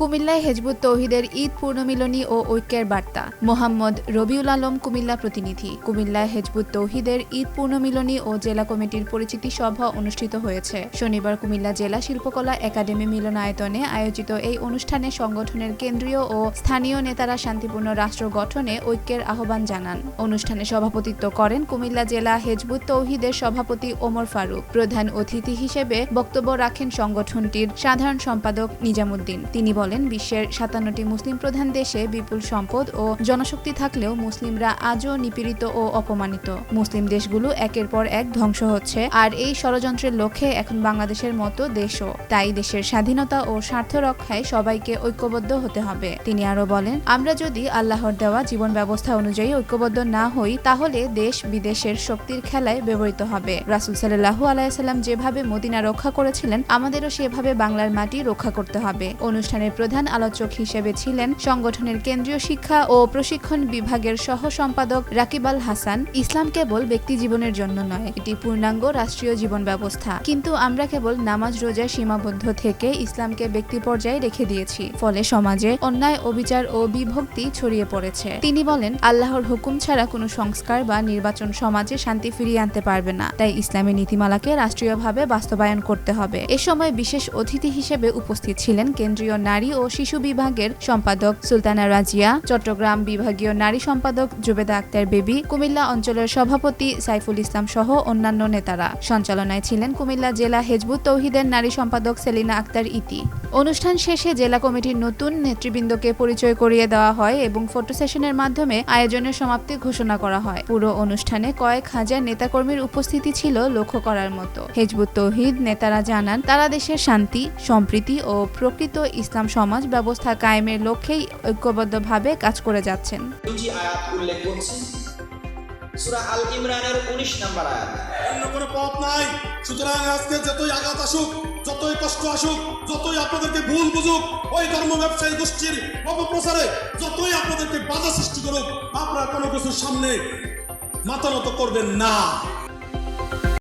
কুমিল্লায় হেজবুত তৌহিদের ঈদ পূর্ণমিলনী ও ঐক্যের বার্তা। মোহাম্মদ রবিউল আলম, কুমিল্লা প্রতিনিধি। কুমিল্লায় হেজবুত তৌহিদের ঈদ পূর্ণমিলনী ও জেলা কমিটির পরিচিতি সভা অনুষ্ঠিত হয়েছে। শনিবার কুমিল্লা জেলা শিল্পকলা একাডেমি মিলনায়তনে আয়োজিত এই অনুষ্ঠানে সংগঠনের কেন্দ্রীয় ও স্থানীয় নেতারা শান্তিপূর্ণ রাষ্ট্র গঠনে ঐক্যের আহ্বান জানান। অনুষ্ঠানে সভাপতিত্ব করেন কুমিল্লা জেলা হেজবুত তৌহিদের সভাপতি ওমর ফারুক। প্রধান অতিথি হিসেবে বক্তব্য রাখেন সংগঠনটির সাধারণ সম্পাদক নিজামুদ্দিন। তিনি বলেন বিশ্বের সাতান্নটি মুসলিম প্রধান দেশে বিপুল সম্পদ ও জনশক্তি থাকলেও মুসলিমরা আজও নিপীড়িত ও অপমানিত। মুসলিম দেশগুলো একের পর এক ধ্বংস হচ্ছে, আর এই ষড়যন্ত্রের লক্ষ্যে এখন বাংলাদেশের মতো দেশও। তাই দেশের স্বাধীনতা ও স্বার্থ রক্ষায় সবাইকে ঐক্যবদ্ধ হতে হবে। তিনি আরও বলেন, আমরা যদি আল্লাহর দেওয়া জীবন ব্যবস্থা অনুযায়ী ঐক্যবদ্ধ না হই, তাহলে দেশ বিদেশের শক্তির খেলায় ব্যবহৃত হবে। রাসুল সাল্লাহু আলাইসাল্লাম যেভাবে মদিনা রক্ষা করেছিলেন, আমাদেরও সেভাবে বাংলার মাটি রক্ষা করতে হবে। অনুষ্ঠানের প্রধান আলোচক হিসেবে ছিলেন সংগঠনের কেন্দ্রীয় শিক্ষা ও প্রশিক্ষণ বিভাগের সহ সম্পাদক রাকিব আল হাসান। ইসলাম কেবল ব্যক্তি জীবনের জন্য নয়, এটি পূর্ণাঙ্গ রাষ্ট্রীয় জীবন ব্যবস্থা। কিন্তু আমরা কেবল নামাজ রোজায় সীমাবদ্ধ থেকে ইসলামকে ব্যক্তি পর্যায়ে রেখে দিয়েছি, ফলে সমাজে অন্যায়, অবিচার ও বিভক্তি ছড়িয়ে পড়েছে। তিনি বলেন, আল্লাহর হুকুম ছাড়া কোনো সংস্কার বা নির্বাচন সমাজে শান্তি ফিরিয়ে আনতে পারবে না। তাই ইসলামী নীতিমালাকে রাষ্ট্রীয়ভাবে বাস্তবায়ন করতে হবে। এ সময় বিশেষ অতিথি হিসেবে উপস্থিত ছিলেন কেন্দ্রীয় নারী ও শিশু বিভাগের সম্পাদক সুলতানা রাজিয়া, চট্টগ্রাম বিভাগীয় নারী সম্পাদক জুবেদা আক্তার বেবি, কুমিল্লা অঞ্চলের সভাপতি সাইফুল ইসলাম সহ অন্যান্য নেতারা। সঞ্চালনায় ছিলেন কুমিল্লা জেলা হেজবুত তৌহিদের নারী সম্পাদক সেলিনা আক্তার ইতি। অনুষ্ঠান শেষে জেলা কমিটির নতুন নেতৃবৃন্দকে পরিচয় করিয়ে দেওয়া হয় এবং ফটো সেশনের মাধ্যমে আয়োজনের সমাপ্তি ঘোষণা করা হয়। পুরো অনুষ্ঠানে কয়েক হাজার নেতাকর্মীর উপস্থিতি ছিল লক্ষ্য করার মতো। হেজবুত তৌহিদ নেতারা জানান, তারা দেশের শান্তি, সম্প্রীতি ও প্রকৃত ইসলাম সমাজ ব্যবস্থা কায়েমের লক্ষ্যেই ঐক্যবদ্ধভাবে কাজ করে যাচ্ছেন। দুটি আয়াত উল্লেখ করছি। সূরা আল ইমরানের 19 নম্বর আয়াত। অন্য কোনো পথ নাই। সুতরাং আজকে যতই আঘাত আসুক যতই কষ্ট আসুক যতই আপনাদেরকে ভুল বুঝুক ওই ধর্ম ব্যবসায়ী গোষ্ঠীর অপপ্রচারে যতই আপনাদেরকে বাধা সৃষ্টি করুক আপনারা কোনো কিছুর সামনে মাথা নত করবেন না।